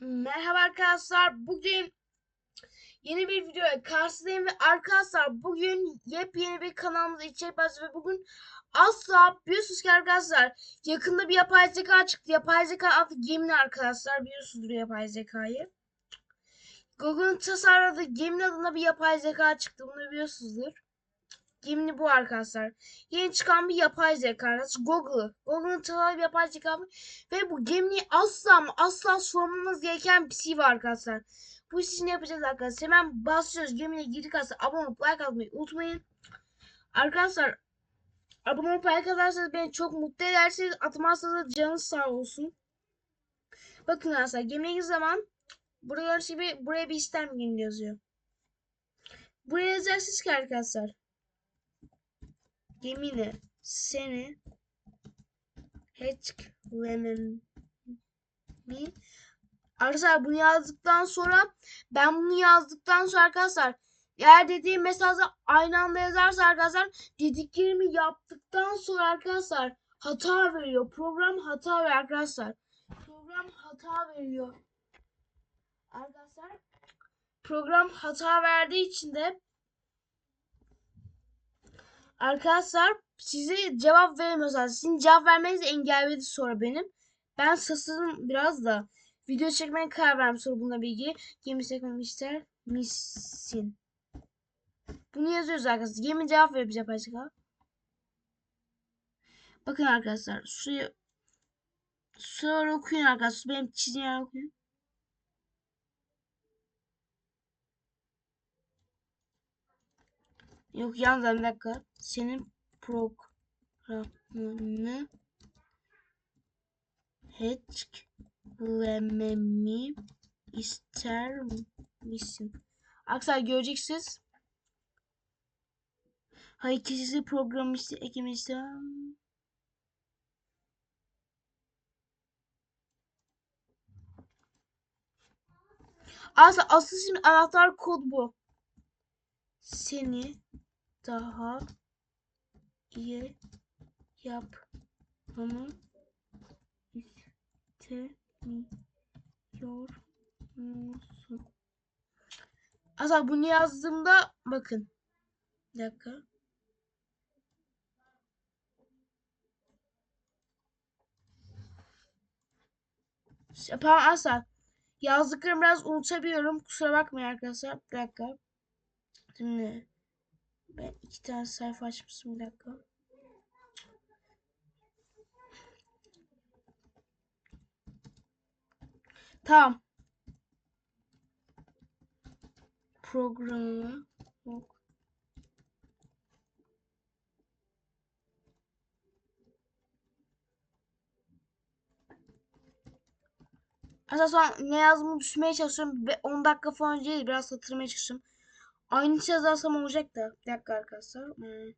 Merhaba arkadaşlar. Bugün yeni bir videoya karşınızdayım ve arkadaşlar bugün yepyeni bir kanalımıza içerik başlıyor ve bugün asla biliyorsunuz ki arkadaşlar yakında bir yapay zeka çıktı. Yapay zeka adı Gemini arkadaşlar biliyorsunuzdur yapay zekayı. Google'ın tasarladığı Gemini adında bir yapay zeka çıktı. Bunu biliyorsunuzdur. Gemini bu arkadaşlar. Yeni çıkan bir yapay zeka arkadaşlar. Google. Google'ın tasarladığı bir yapay zeka ve bu Gemini asla ama asla sormamız gereken bir şey var arkadaşlar. Bu iş için ne yapacağız arkadaşlar? Hemen basıyoruz. Gemini'ye girdik arkadaşlar. Abone olup like atmayı unutmayın. Arkadaşlar abone olup like atarsanız beni çok mutlu edersiniz. Atmazsanız canınız sağ olsun. Bakın arkadaşlar girdiğiniz zaman buraya gibi buraya bir ister mi yazıyor. Buraya yazacaksınız ki arkadaşlar. Gemini seni hatchlemem mi? Arkadaşlar bunu yazdıktan sonra ben bunu yazdıktan sonra arkadaşlar eğer dediğim mesajı aynı anda yazarsa arkadaşlar dediklerimi yaptıktan sonra arkadaşlar hata veriyor. Program hata veriyor arkadaşlar. Program hata veriyor. Arkadaşlar program hata verdiği için de arkadaşlar size cevap veremiyorlar. Sizin cevap vermenizi engelledi sonra benim. Ben sasladım biraz da. Video çekmeye karar verdim sonra buna bilgi. Gemi çekmemi ister misin? Bunu yazıyoruz arkadaşlar. Gemi cevap verir bize başka. Bakın arkadaşlar. Şuraya sonra okuyun arkadaşlar. Benim yer okuyun. Yok yalnız bir dakika. Senin programını hatchlememi ister misin? Arkadaşlar göreceksiniz. Hayır kişisi programı eklemek istemem. Aslında asıl şimdi anahtar kod bu. Seni daha iyi yapmamı istemiyor musun? Aslında bunu yazdığımda bakın. Bir dakika. Pardon asla. Yazdıklarımı biraz unutabiliyorum. Kusura bakmayın arkadaşlar. Bir dakika. Şimdi ben iki tane sayfa açmışım. Bir dakika. Tamam. Programı yok. Aslında ne yazdığımı düşünmeye çalışıyorum. 10 dakika falan önce biraz hatırlamaya çalışıyorum. Aynı şey yazarsam olacak da. Bir dakika arkadaşlar. Hmm.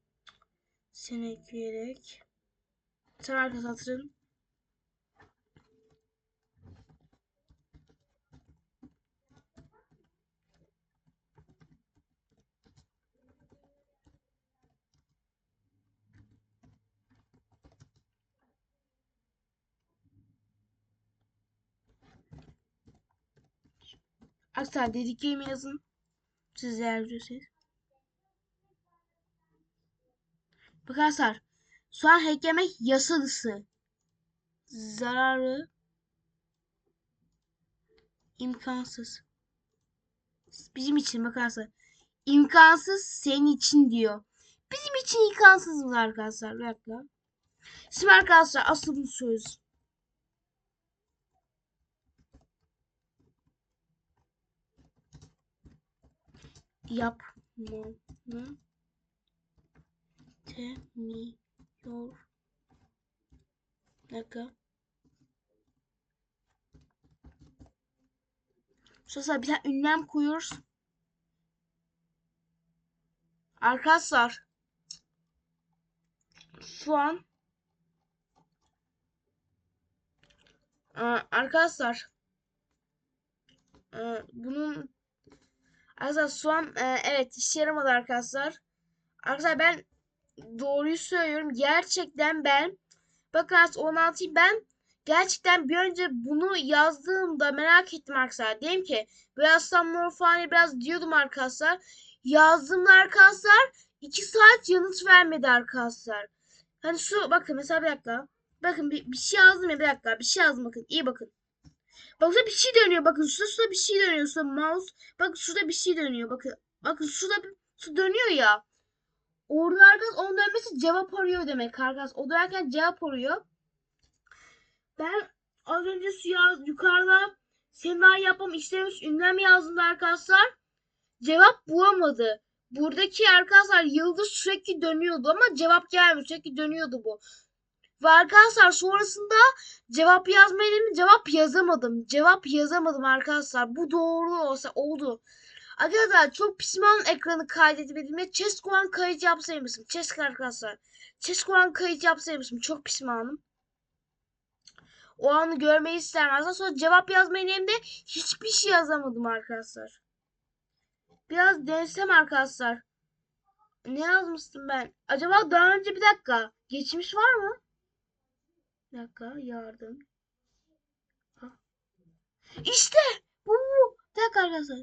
Seni ekleyerek. Sen arkadaşlar hatırlayın. Arkadaşlar dediklerimi yazın. Siz eğer biliyorsanız. Bak arkadaşlar. Şu an hacklemek yasa dışı. Zararı imkansız. Bizim için bak arkadaşlar. İmkansız senin için diyor. Bizim için imkansız mı arkadaşlar? Bir dakika. Şimdi arkadaşlar asıl söz. Yapmamı temiyor. Dakika. Sonra bir tane ünlem koyuyoruz. Arkadaşlar şu an arkadaşlar bunun Arkadaşlar şu an e, evet işe yaramadı arkadaşlar. Arkadaşlar ben doğruyu söylüyorum. Gerçekten ben bakın 16'yı ben gerçekten bir önce bunu yazdığımda merak ettim arkadaşlar. Dedim ki biraz tam morfani biraz diyordum arkadaşlar. Yazdığımda arkadaşlar 2 saat yanıt vermedi arkadaşlar. Hani şu bakın mesela bir dakika. Bakın bir, bir şey yazdım ya bir dakika. Bir şey yazdım bakın. iyi bakın. Şurada bir şey dönüyor. Bakın şurada, şurada bir şey dönüyor. Şurada mouse. Bakın şurada bir şey dönüyor. Bakın. Bakın şurada bir su dönüyor ya. Orada arkadaşlar onun dönmesi cevap arıyor demek arkadaşlar. O dönerken cevap arıyor. Ben az önce su yaz, yukarıda senaryo yapmam istemiş ünlem yazdığımda arkadaşlar cevap bulamadı. Buradaki arkadaşlar yıldız sürekli dönüyordu ama cevap gelmiyor. Sürekli dönüyordu bu. Ve arkadaşlar sonrasında cevap yazmayı dedim cevap yazamadım. Cevap yazamadım arkadaşlar. Bu doğru olsa oldu. Arkadaşlar çok pişman ekranı kaydetmediğime Chess.Co'dan kayıt yapsaymışım. Chess arkadaşlar. Chess.Co'dan kayıt yapsaymışım. Çok pişmanım. O anı görmeyi istemezler. Sonra cevap yazmayı denemde hiçbir şey yazamadım arkadaşlar. Biraz denesem arkadaşlar. Ne yazmıştım ben? Acaba daha önce bir dakika. Geçmiş var mı? Bir dakika yardım. Ha. İşte bu. Bir dakika arkadaşlar.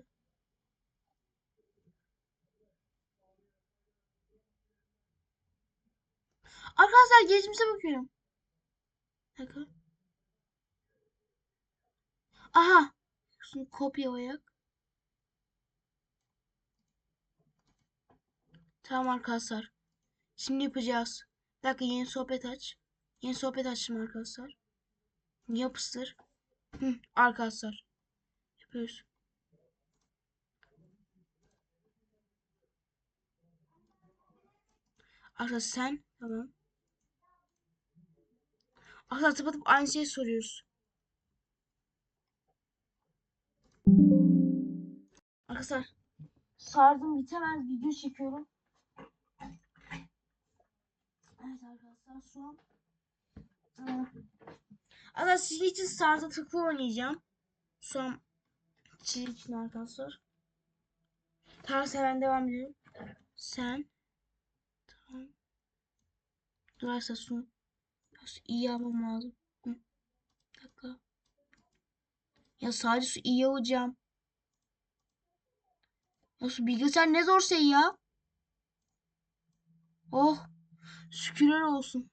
Arkadaşlar geçmişe bakıyorum. Dakika. Aha. Şunu kopyalayak. Tamam arkadaşlar. Şimdi yapacağız. Bir dakika yeni sohbet aç. Yeni sohbet açtım arkadaşlar. Yapıştır. Hı, arkadaşlar. Yapıyoruz. Arkadaşlar sen tamam. Arkadaşlar tıpatıp aynı şeyi soruyoruz. Arkadaşlar sardım bitemez video çekiyorum. Evet arkadaşlar şu an Arkadaşlar sizin için start'a tıklı oynayacağım. Şu an sizin için arkadaşlar. Tamam sen devam edelim. Sen Tamam. Dur arkadaşlar şunu Biraz iyi yapmam lazım. Hı. Bir dakika. Ya sadece su iyi hocam. Su bilgisayar ne zor şey ya. Oh. Şükürler olsun.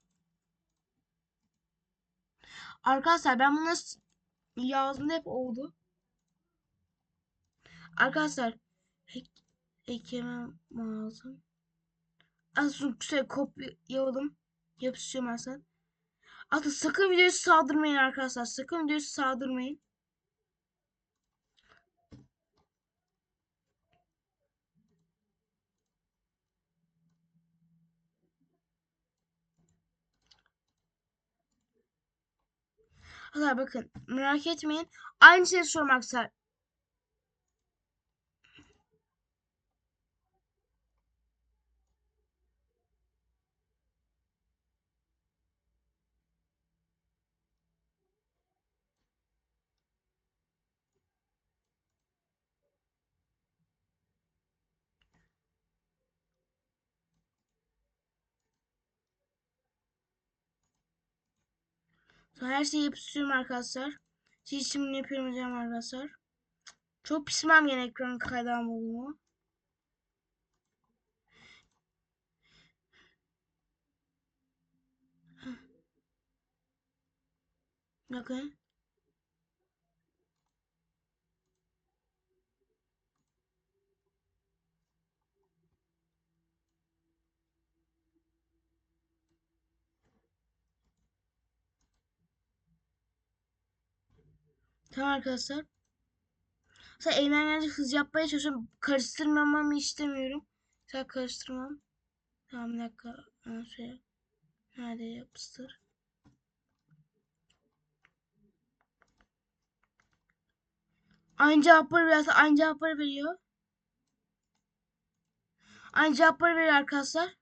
Arkadaşlar ben bunu yazdım hep oldu. Arkadaşlar ek, eklemem lazım. Az yüksek kopyaladım. Yapıştırıyorum aslında. Artık sakın videoyu saldırmayın arkadaşlar. Sakın videoyu saldırmayın. Arkadaşlar bakın merak etmeyin. Aynı şeyi sormak Her şeyi yapıştırıyorum arkadaşlar. Siz şimdi yapıyorum hocam arkadaşlar. Çok pişman yine ekran kaydan bulduğumu. Bakın. Tamam arkadaşlar. Sen elimden gelince hız yapmaya çalışıyorum. Karıştırmamamı istemiyorum. Sen karıştırmam. Tamam bir dakika. Şöyle. Nerede yapıştır. Aynı cevapları biraz aynı cevapları veriyor. Aynı cevapları veriyor arkadaşlar.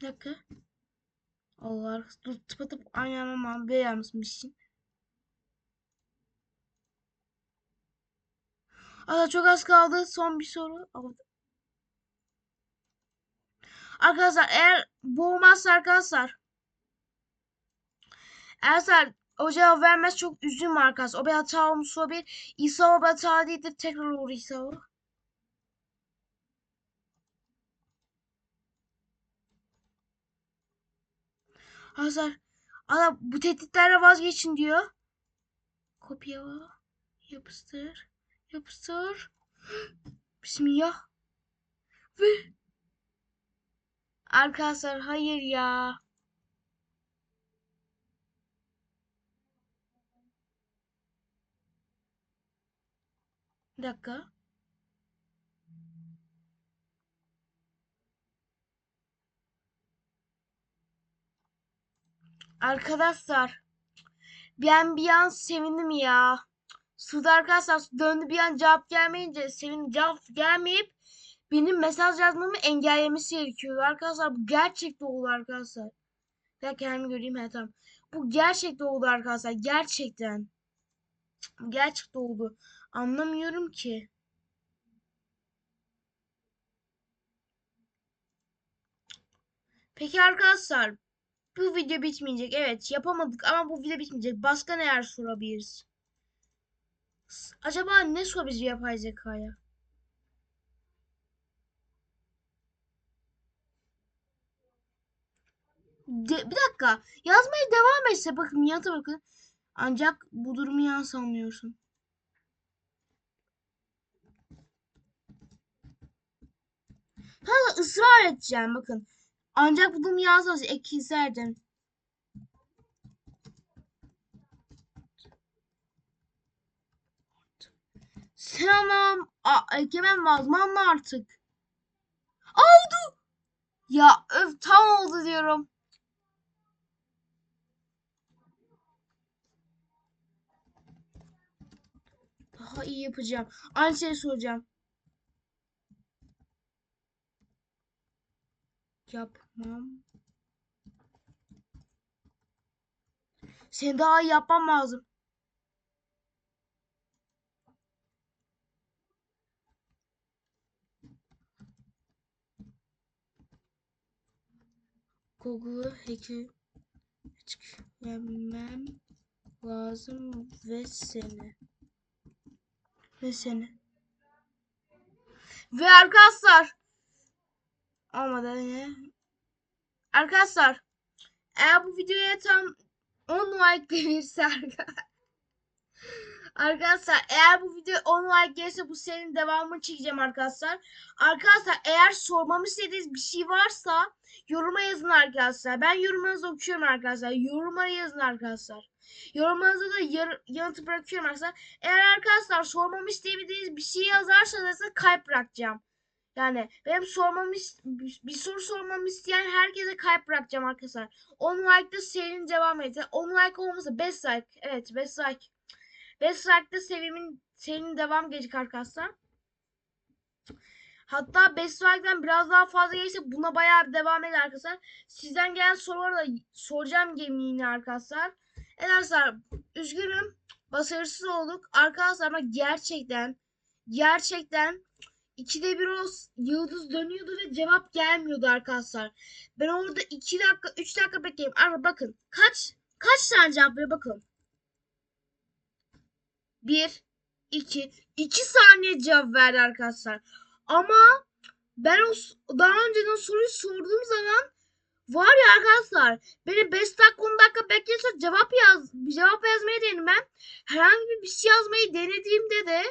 Bir dakika. Allah tıpatıp aynı ama bir yazmışsın. Aa, çok az kaldı. Son bir soru. Arkadaşlar eğer boğmazsa arkadaşlar eğer o cevap vermez çok üzülme arkadaşlar. O bir hata olmuş olabilir. İsa o bir hata değildir. Tekrar olur İsa o. Hazar. Ana bu tehditlerle vazgeçin diyor. Kopya yapıştır. Yapıştır. Bismillah. Ve Arkadaşlar hayır ya. Bir dakika. Arkadaşlar ben bir an sevindim ya. Suda arkadaşlar döndü bir an cevap gelmeyince senin cevap gelmeyip benim mesaj yazmamı engellemesi gerekiyor. Arkadaşlar bu gerçekten oldu arkadaşlar. Dakika kendimi göreyim. He, tamam. Bu gerçekten oldu arkadaşlar. Gerçekten. Gerçekten oldu. Anlamıyorum ki. Peki arkadaşlar bu video bitmeyecek. Evet yapamadık ama bu video bitmeyecek. Başka neler sorabiliriz? Acaba ne sorabiliriz yapay zekaya? De, bir dakika. Yazmaya devam etse bakın yanıta bakın. Ancak bu durumu yanlış anlıyorsun. Ha ısrar edeceğim bakın. Ancak bu durumu yanlış ekilserdim. Selam. Egemen vazman mı artık? Oldu. Ya öf tam oldu diyorum. Daha iyi yapacağım. Aynı şeyi soracağım. Yapmam. Seni daha yapmam lazım. Google hack'i yemem lazım ve seni. Ve seni. Ve arkadaşlar olmadı yine arkadaşlar eğer bu videoya tam 10 like gelirse Arkadaşlar eğer bu video 10 like gelirse bu serinin devamını çekeceğim arkadaşlar. Arkadaşlar eğer sormamı istediğiniz bir şey varsa yoruma yazın arkadaşlar. Ben yorumlarınızı okuyorum arkadaşlar. Yorumlara yazın arkadaşlar. Yorumlarınızı da yar yanıtı bırakıyorum arkadaşlar. Eğer arkadaşlar sormamı istediğiniz bir şey yazarsanız da kalp bırakacağım. Yani benim sormamı bir soru sormamı isteyen herkese kalp bırakacağım arkadaşlar. 10 like'da serinin devam edecek. 10 like olmasa 5 like. Evet 5 like. 5 like'da serimin serinin devam gelecek arkadaşlar. Hatta 5 like'dan biraz daha fazla gelirse buna bayağı devam eder arkadaşlar. Sizden gelen soruları da soracağım gemini arkadaşlar. Evet arkadaşlar üzgünüm. Başarısız olduk. Arkadaşlar ama gerçekten gerçekten ikide bir o yıldız dönüyordu ve cevap gelmiyordu arkadaşlar. Ben orada 2 dakika 3 dakika bekleyeyim. Ama bakın kaç kaç tane cevap veriyor bakın. 1 2 2 saniye cevap verdi arkadaşlar. Ama ben o daha önceden soruyu sorduğum zaman var ya arkadaşlar beni 5 dakika 10 dakika beklerse cevap yaz cevap yazmayı denedim ben. Herhangi bir şey yazmayı denediğimde de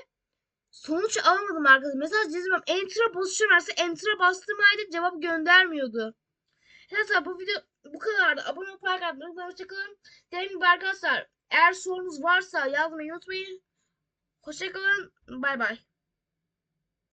sonuç alamadım arkadaşlar. Mesela çizmem enter'a basıyorum mesela enter'a bastığım halde cevap göndermiyordu. Arkadaşlar bu video bu kadardı. Abone olup like atmayı hoşçakalın. Gibi arkadaşlar eğer sorunuz varsa yazmayı unutmayın. Hoşçakalın. Bay bay.